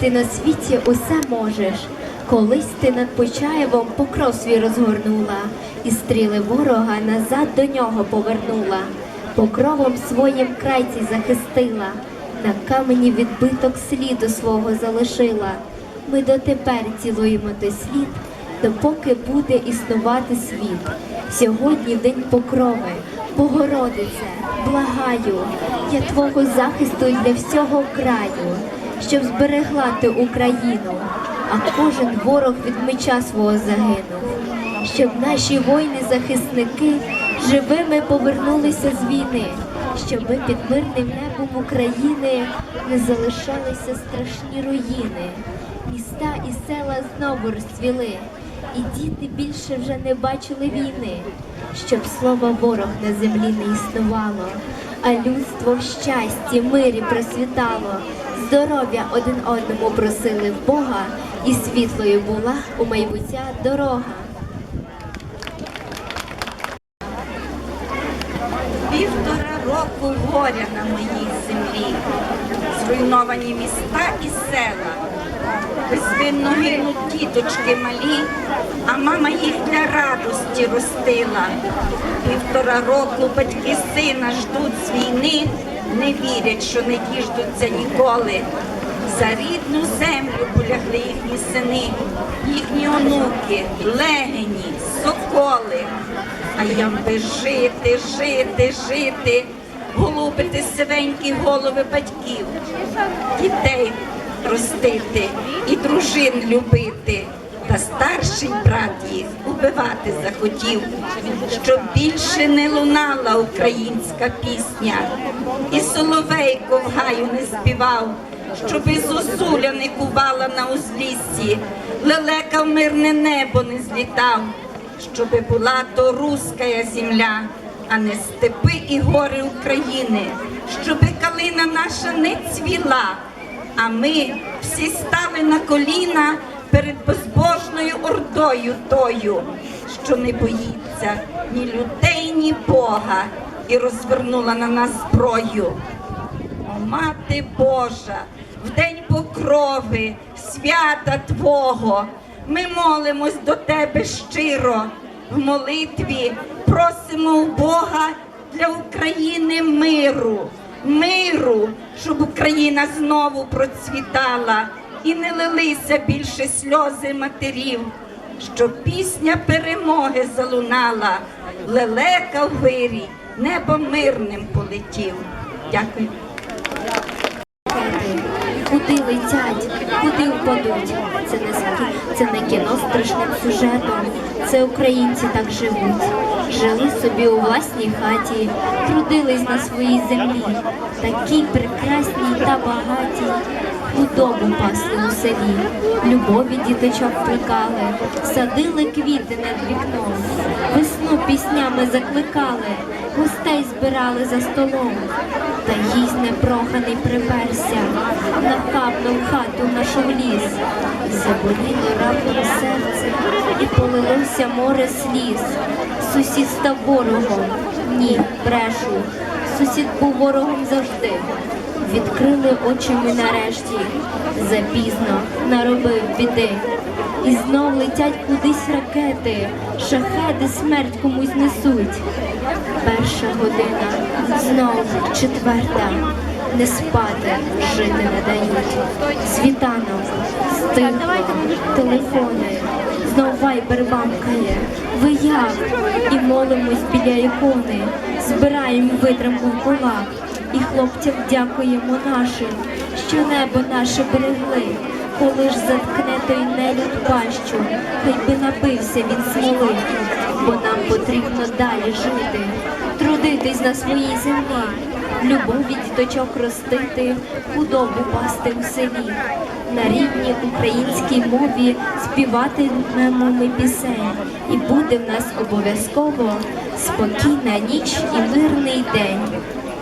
ти на світі усе можеш. Колись ти над Почаєвом покров свій розгорнула, і стріли ворога назад до нього повернула, покровом своїм крайці захистила, на камені відбиток сліду свого залишила. Ми дотепер цілуємо той слід, допоки буде існувати світ. Сьогодні день покрови, Богородице, благаю, я твого захисту для всього краю, щоб зберегла ти Україну, а кожен ворог від меча свого загинув, щоб наші воїни-захисники живими повернулися з війни, щоби під мирним небом України не залишалися страшні руїни, міста і села знову розцвіли. І діти більше вже не бачили війни, щоб слово ворог на землі не існувало, а людство в щасті, мирі просвітало, здоров'я один одному просили в Бога, і світлою була у майбуття дорога. Півтора року горя на моїй землі, зруйновані міста і села, безвинно гинуть діточки малі, а мама їх для радості ростила. Півтора року батьки сина ждуть з війни, не вірять, що не діждуться ніколи. За рідну землю полягли їхні сини, їхні онуки, легені, соколи. А їм би жити, жити, жити, голубити сивенькі голови батьків, дітей ростити і дружин любити. Та старший брат їх убивати захотів, щоб більше не лунала українська пісня, і соловейко в гаю не співав, щоб із зозуля не кувала на узліссі, лелека в мирне небо не злітав щоби була то руська земля, а не степи і гори України, щоби калина наша не цвіла, а ми всі стали на коліна перед безбожною ордою тою, що не боїться ні людей, ні Бога, і розвернула на нас зброю. О, Мати Божа, в день покрови, свята Твого, ми молимось до Тебе щиро. В молитві просимо у Бога для України миру, миру, щоб Україна знову процвітала і не лилися більше сльози матерів, щоб пісня перемоги залунала, лелека в вирі, небо мирним полетів. Дякую. Куди летять, куди впадуть? Це не це не кіно з страшним сюжетом. Це українці так живуть. Жили собі у власній хаті, трудились на своїй землі, такі прекрасні та багаті. Худобу пасли у селі, любові діточок плекали, садили квіти над вікном, весну піснями закликали, гостей збирали за столом. Та гість непроханий приперся, нахабно хату нашу ліс. Заболіло раптом серце, і полилося море сліз. Сусід став ворогом, ні, брешу. Сусід був ворогом завжди. Відкрили очі ми нарешті, запізно наробив біди. І знов летять кудись ракети, шахеди смерть комусь несуть. Перша година, знов четверта, не спати, жити не дають. Світанок, стихло, телефони, знов вайбер бамкає. Ви як? І молимось біля ікони, збираємо витримку в кулак. І хлопцям дякуємо нашим, що небо наше берегли. Коли ж заткне той нелюд пащу, хай би напився він смоли, бо нам потрібно далі жити, трудитись на своїй землі, любові діточок ростити, худобу пасти у селі. На рідній українській мові співатимемо ми пісень, і буде в нас обов'язково спокійна ніч і мирний день.